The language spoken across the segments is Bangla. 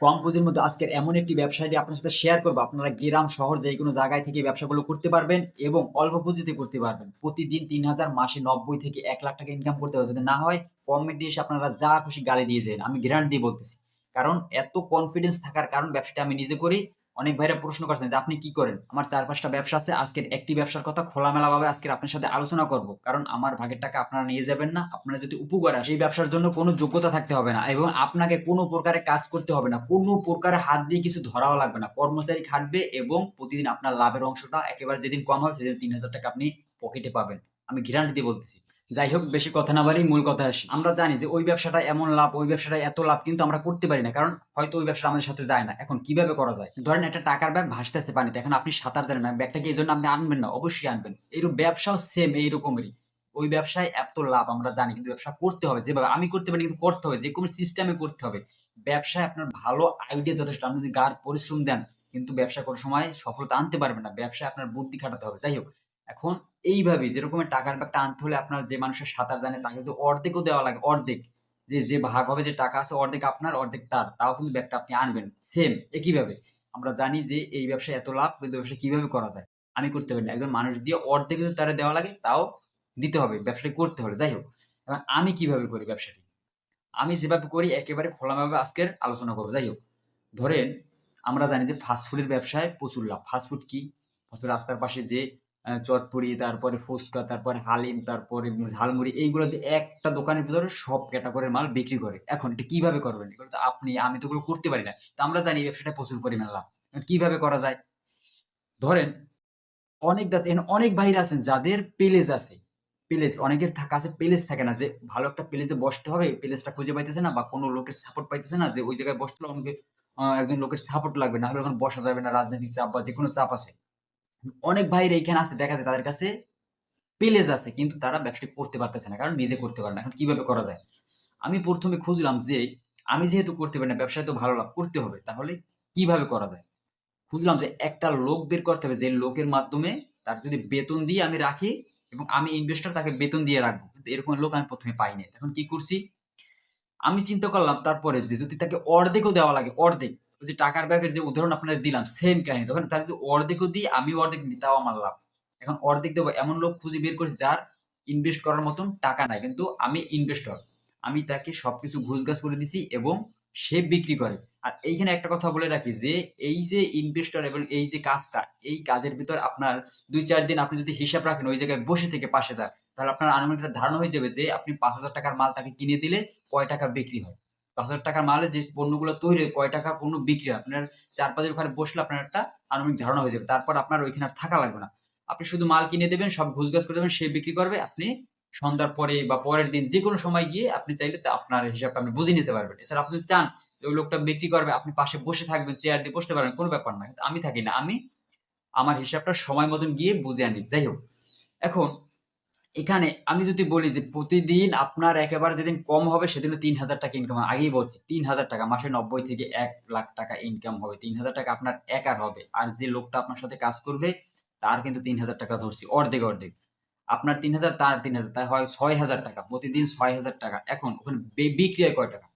কম পুঁজির মধ্যে আজকের এমন একটি ব্যবসায়টি আপনার সাথে শেয়ার করব। আপনারা গ্রাম, শহর যে কোনো জায়গায় থেকে ব্যবসাগুলো করতে পারবেন এবং অল্প পুঁজিতে করতে পারবেন। প্রতিদিন তিন হাজার, মাসে নব্বই থেকে এক লাখ টাকা ইনকাম করতে হবে। যদি না হয় কমেন্টে এসে আপনারা যা খুশি গালি দিয়ে যান আমি গ্যারান্টি দিয়ে বলতেছি। কারণ এত কনফিডেন্স থাকার কারণ ব্যবসাটা আমি নিজে করি। অনেক ভাইরা প্রশ্ন করছেন যে আপনি কি করেন? আমার চার পাঁচটা ব্যবসা আছে, আজকের একটি ব্যবসার কথা খোলামেলা ভাবে আজকের আপনার সাথে আলোচনা করব। কারণ আমার ভাগের টাকা আপনারা নিয়ে যাবেন না, আপনারা যদি উপকার আসে, এই ব্যবসার জন্য কোনো যোগ্যতা থাকতে হবে না এবং আপনাকে কোনো প্রকারে কাজ করতে হবে না। কোনো প্রকারে হাত দিয়ে কিছু ধরাও লাগবে না। কর্মচারী খাটবে এবং প্রতিদিন আপনার লাভের অংশটা একেবারে যেদিন কম হবে, সেদিন তিন হাজার টাকা আপনি পকেটে পাবেন। আমি গ্যারান্টি দিয়ে বলতেছি। যাই হোক, বেশি কথা না বাড়ি মূল কথা আসি। আমরা জানি যে ওই ব্যবসাটা এমন লাভ, ওই ব্যবসাটা এত লাভ কিন্তু আমরা করতে পারি না, কারণ হয়তো ওই ব্যবসা আমাদের সাথে যায় না। এখন কীভাবে করা যায়? ধরেন একটা টাকার ব্যাগ ভাসতেছে পানিতে, এখন আপনি সাঁতার জানেন না, ব্যাগটা কি এই জন্য আপনি আনবেন না? অবশ্যই আনবেন। এইরকম ব্যবসাও সেম এইরকমেরই। ওই ব্যবসায় এত লাভ, আমরা জানি কিন্তু ব্যবসা করতে হবে, যেভাবে আমি করতে পারি কিন্তু করতে হবে যে কোনো সিস্টেমে করতে হবে। ব্যবসায় আপনার ভালো আইডিয়া যথেষ্ট, আপনি যদি গার পরিশ্রম দেন, কিন্তু ব্যবসা করার সময় সফলতা আনতে পারবেন না, ব্যবসায় আপনার বুদ্ধি খাটাতে হবে। যাই হোক, এখন এইভাবে যেরকম টাকার ব্যাগটা আনতে হলে আপনার যে মানুষের সাঁতার জানে, তাকে কিন্তু অর্ধেকও দেওয়া লাগে, অর্ধেক। যে যে ভাগ হবে যে টাকা আছে, অর্ধেক আপনার, অর্ধেক তার। তাও কিন্তু ব্যাগটা আপনি আনবেন। সেম একইভাবে। আমরা জানি যে এই ব্যবসায় এত লাভ, কিন্তু ব্যবসা কীভাবে করা যায়? আমি করতে পারি না। একজন মানুষ দিয়ে অর্ধেক যদি তারা দেওয়া লাগে, তাও দিতে হবে, ব্যবসাটি করতে হলে যাই হোক, এবার আমি কীভাবে করি ব্যবসাটি? আমি যেভাবে করি, একেবারে খোলাভাবে আজকের আলোচনা করব। যাই হোক, ধরেন আমরা জানি যে ফাস্টফুডের ব্যবসায় প্রচুর লাভ। ফাস্টফুড কি? ফাস্টফুড রাস্তার পাশে যে চটপুরি তারপরে ফুচকা তারপরে হালিম তারপরে ঝালমুড়ি এইগুলো যে একটা দোকানের ভিতরে সব ক্যাটাগরির মাল বিক্রি করে। এখন এটা কীভাবে করবেন? এগুলো তো আপনি আমি তো ওগুলো করতে পারি না। তো আমরা জানি ব্যবসাটা প্রচুর পরিমাণ লাভ। কীভাবে করা যায়? ধরেন অনেক দাস অনেক ভাইরা আছেন যাদের পেলেজ আছে। পেলেজ অনেকের থাকা আছে পেলেজ থাকে না যে ভালো একটা পেলেজে বসতে হবে পেলেজটা খুঁজে পাইতেছে না বা কোনো লোকের সাপোর্ট পাইতেছে না যে ওই জায়গায় বসতে আহ, একজন লোকের সাপোর্ট লাগবে। না হলে ওখানে বসা যাবে না রাজনৈতিক চাপ বা যে কোনো চাপ আছে। অনেক ভাইরা এখানে আছে, দেখা যায় তাদের কাছে পেলেজ আছে, কিন্তু তারা ব্যবসাটি করতে পারতেছে না, কারণ নিজে করতে পারে না। এখন কীভাবে করা যায়? আমি প্রথমে খুঁজলাম যে, আমি যেহেতু করতে পারি না, ব্যবসায় তো ভালো লাভ করতে হবে, তাহলে কীভাবে করা যায়? খুঁজলাম যে একটা লোক বের করতে হবে, যে লোকের মাধ্যমে তার যদি বেতন দিয়ে আমি রাখি এবং আমি ইনভেস্টর তাকে বেতন দিয়ে রাখব, কিন্তু এরকম লোক আমি প্রথমে পাইনি এখন কি করছি? আমি চিন্তা করলাম তারপরে যে যদি তাকে অর্ধেকও দেওয়া লাগে, অর্ধেক। যে টাকার ব্যাগের যে উদাহরণ আপনাদের দিলাম সেম কাহিনী। তখন তার যদি অর্ধেকও দিই, আমি অর্ধেক নিই তাও আমার লাভ। এখন অর্ধেক দেবো, এমন লোক খুঁজে বের করেছি যার ইনভেস্ট করার মতন টাকা নাই। কিন্তু আমি ইনভেস্টর আমি তাকে সবকিছু ঘুষগাছ করে দিছি এবং সে বিক্রি করে। আর এইখানে একটা কথা বলে রাখি যে, এই যে ইনভেস্টর এবং এই যে কাজটা, এই কাজের ভিতর আপনার দুই চার দিন আপনি যদি হিসাব রাখেন, ওই জায়গায় বসে থেকে পাশে তার তাহলে আপনার আনুমানিক ধারণা হয়ে যাবে যে, আপনি পাঁচ হাজার টাকার মাল তাকে কিনে দিলে কয় টাকা বিক্রি হয়। পাঁচ হাজার টাকার মালে যে পণ্যগুলো তৈরি কয় টাকা পণ্য বিক্রি আপনার চার পাঁচের ওখানে বসলে আপনার একটা আনুমানিক ধারণা হয়ে যাবে। তারপর আপনার ওইখানে আর থাকা লাগবে না। আপনি শুধু মাল কিনে দেবেন, সব ঘুষগাছ করে দেবেন, সে বিক্রি করবে, আপনি সন্ধ্যার পরে বা পরের দিন যে কোনো সময় গিয়ে আপনি চাইলে আপনার হিসাবটা আপনি বুঝে নিতে পারবেন। এছাড়া আপনি চান ওই লোকটা বিক্রি করবে, আপনি পাশে বসে থাকবেন, চেয়ার দিয়ে বসতে পারবেন, কোনো ব্যাপার না। আমি থাকি না। আমি আমার হিসাবটা সময় মতন গিয়ে বুঝে আনি। যাই হোক, এখন এখানে আমি যদি বলি যে প্রতিদিন আপনার একেবারে যেদিন কম হবে, সেদিনও তিন হাজার টাকা ইনকাম আগেই বলছি, তিন হাজার টাকা। মাসে নব্বই থেকে এক লাখ টাকা ইনকাম হবে। তিন হাজার টাকা আপনার একার হবে। আর যে লোকটা আপনার সাথে কাজ করবে, তার কিন্তু তিন হাজার টাকা ধরছি, অর্ধেক অর্ধেক। আপনার তিন হাজার, তার তিন হাজার তাই হয় ছয় হাজার টাকা। প্রতিদিন ছয় হাজার টাকা। এখন, ওখানে বিক্রি হয় কয় টাকা?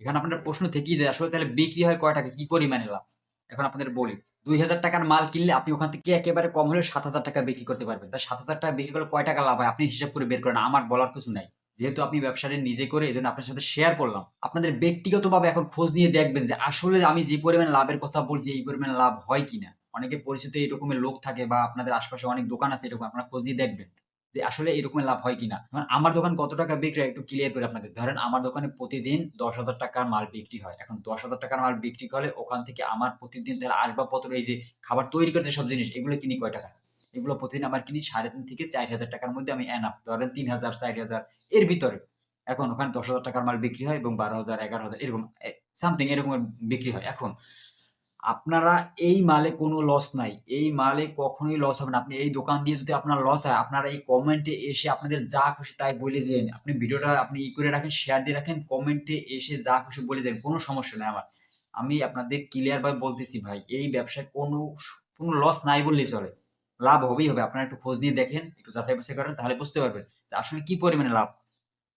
এখানে আপনার প্রশ্ন থেকেই যায়, আসলে তাহলে বিক্রি হয় কয় টাকা? কি পরিমাণে লাভ? এখন আপনাদের বলি। দুই হাজার টাকার মাল কিনলে আপনি ওখান থেকে একেবারে কম হলে সাত হাজার টাকা বিক্রি করতে পারবেন। তা সাত হাজার টাকা বিক্রি করলে কয় টাকা লাভ হয়? আপনি হিসাব করে বের করেন, আমার বলার কিছু নাই। যেহেতু আপনি ব্যবসাটা নিজে করে এই জন্য আপনার সাথে শেয়ার করলাম। আপনাদের ব্যক্তিগতভাবে এখন খোঁজ নিয়ে দেখবেন যে আসলে আমি যে পরিমাণ লাভের কথা বলছি, এই পরিমাণ লাভ হয় কিনা? অনেকে পরিচিত এরকমের লোক থাকে বা আপনাদের আশপাশে অনেক দোকান আছে এরকম, আপনারা খোঁজ দিয়ে দেখবেন। যে আসলে এরকম লাভ হয় কিনা। এখন আমার দোকান কত টাকা বিক্রি একটু ক্লিয়ার করে আপনাদের। ধরেন আমার দোকানে প্রতিদিন দশ হাজার টাকার মাল বিক্রি হয়। এখন দশ হাজার টাকার মাল বিক্রি করে ওখান থেকে আমার প্রতিদিন তাহলে আসবাবপত্র, এই যে খাবার তৈরি করতে সব জিনিস, এগুলো কিনি কয় টাকা? এগুলো প্রতিদিন আমার কিনি সাড়ে তিন থেকে চার হাজার টাকার মধ্যে আমি এনাফ ধরেন তিন হাজার, চার হাজার, এর ভিতরে। এখন ওখানে দশ হাজার টাকার মাল বিক্রি হয় এবং বারো হাজার, এগারো হাজার, এরকম সামথিং এরকম বিক্রি হয়। এখন আপনারা এই মালে কোনো লস নাই। এই মালে কখনোই লস হবে না। আপনি এই দোকান দিয়ে যদি আপনার লস হয়, আপনারা এই কমেন্টে এসে আপনাদের যা খুশি তাই বলে যেয়েন। আপনি ভিডিওটা আপনি ই করে রাখেন, শেয়ার দিয়ে রাখেন, কমেন্টে এসে যা খুশি বলে দেন। কোনো সমস্যা নাই আমার। আমি আপনাদের ক্লিয়ার ভাবে বলতেছি ভাই, এই ব্যবসায় কোনো কোনো লস নাই বললেই চলে। লাভ হবেই হবে। আপনারা একটু খোঁজ নিয়ে দেখেন, একটু যাচাই বাছাই করেন তাহলে বুঝতে পারবেন যে আসলে কি পরিমাণে লাভ।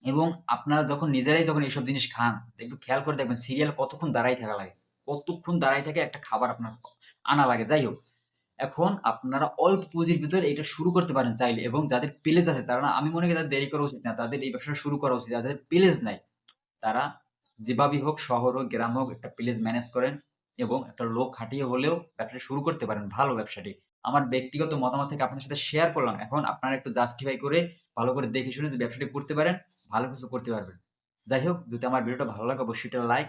এবং আপনারা যখন নিজেরাই যখন এইসব জিনিস খান, একটু খেয়াল করে দেখবেন সিরিয়াল কতক্ষণ দাঁড়ায় থাকা লাগে। কতক্ষণ দাঁড়ায় থাকে একটা খাবার আপনার আনা লাগে। যাই হোক, এখন আপনারা অল্প পুঁজির ভিতরে এটা শুরু করতে পারেন চাইলে এবং যাদের পেলেজ আছে তারা আমি মনে করি তাদের দেরি করা উচিত না। তাদের এই ব্যবসাটা শুরু করা উচিত। যাদের পেলেজ নাই, তারা যেভাবেই হোক শহর হোক, গ্রাম হোক একটা পেলেজ ম্যানেজ করেন এবং একটা লোক খাটিয়ে হলেও ব্যবসাটা শুরু করতে পারেন ভালো ব্যবসাটি। আমার ব্যক্তিগত মতামত থেকে আপনার সাথে শেয়ার করলাম। এখন আপনারা একটু জাস্টিফাই করে ভালো করে দেখে শুনে ব্যবসাটি করতে পারেন, ভালো কিছু করতে পারবেন। যাই হোক, যদি আমার ভিডিওটা ভালো লাগে অবশ্যই একটা লাইক,